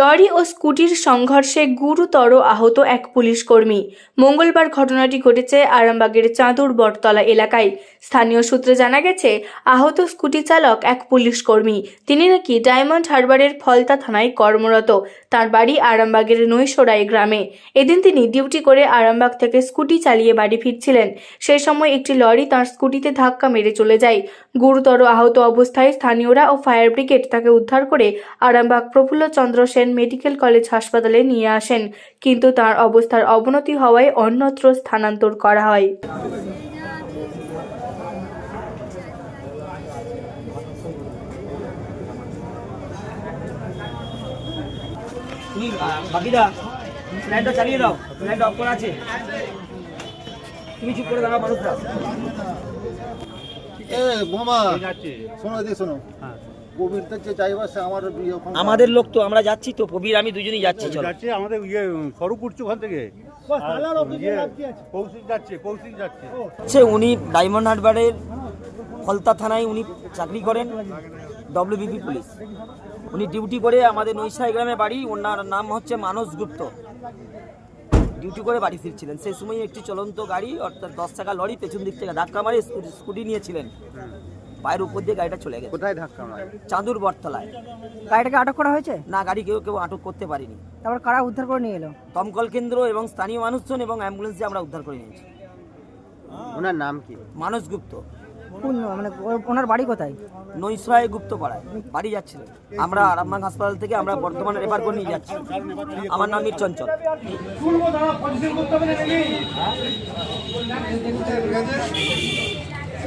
Lorry ও স্কুটির সংঘর্ষে গুরুতর আহত এক পুলিশ কর্মী মঙ্গলবার ঘটনাটি ঘটেছে আরামবাগের চাঁদুর বটতলা এলাকায়। স্থানীয় সূত্রে জানা গেছে, আহত স্কুটি চালক এক পুলিশ কর্মী তিনি নাকি ডায়মন্ড হারবারের ফলতা থানায় কর্মরত। তার বাড়ি আরামবাগের নৈশরাই গ্রামে। এদিন তিনি ডিউটি করে আরামবাগ থেকে স্কুটি চালিয়ে বাড়ি ফিরছিলেন। সেই সময় একটি লরি তার স্কুটিতে ধাক্কা মেরে চলে যায়। গুরুতর আহত অবস্থায় স্থানীয়রা ও ফায়ার ব্রিগেড তাকে উদ্ধার করে আরামবাগ প্রফুল্লচন্দ্র সেন মেডিকেল কলেজ হাসপাতালে নিয়ে আসেন কিন্তু তার অবস্থার অবনতি হওয়ায় অন্যত্র স্থানান্তর করা হয়। তুমি আহ, বাকিদা লাইনটা চালিয়ে দাও লাইনটা অফ করা আছে। তুমি চুপ করে দাঁড়াও মানুষরা। এ বোমা শোনো এদিকে শোনো। গোবিন্দ যে চাইবা সে আমার আমাদের লোক তো আমরা যাচ্ছি তো প্রবীর আমি দুজনেই যাচ্ছি চলো। যাচ্ছে আমাদের ইয়ে ওখান থেকে। ইয়ে, কৌশিক যাচ্ছে কৌশিক যাচ্ছে। হচ্ছে উনি ডায়মন্ড হারবারের ফলতা থানায় উনি চাকরি করেন ডব্লিউবিপি পুলিশ। উনি ডিউটি করে আমাদের নৈশাই গ্রামে বাড়ি ওনার নাম হচ্ছে মানস গুপ্ত। ডিউটি করে বাড়ি ফিরছিলেন। সেই সময় একটি চলন্ত গাড়ি অর্থাৎ দশ টাকা লরি পেছন দিক থেকে ধাক্কা মারে স্কুটি স্কুটি নিয়েছিলেন। পায়ের উপর দিয়ে গাড়িটা চলে গেছে। কোথায় ধাক্কা মারে চাঁদুর বটতলায়। গাড়িটাকে আটক করা হয়েছে? না গাড়ি কেউ কেউ আটক করতে পারিনি। তারপর কারা উদ্ধার করে নিয়ে এলো? দমকল কেন্দ্র এবং স্থানীয় মানুষজন এবং অ্যাম্বুলেন্স দিয়ে আমরা উদ্ধার করে নিয়েছি। ওনার নাম কি? মানস গুপ্ত। কোন মানে ও- ওনার বাড়ি কোথায়? নৈশয় গুপ্ত পাড়ায় বাড়ি যাচ্ছিলেন। আমরা আরামবাগ হাসপাতাল থেকে আমরা বর্তমানে রেফার করে নিয়ে যাচ্ছি। আমার নাম মীর চঞ্চল।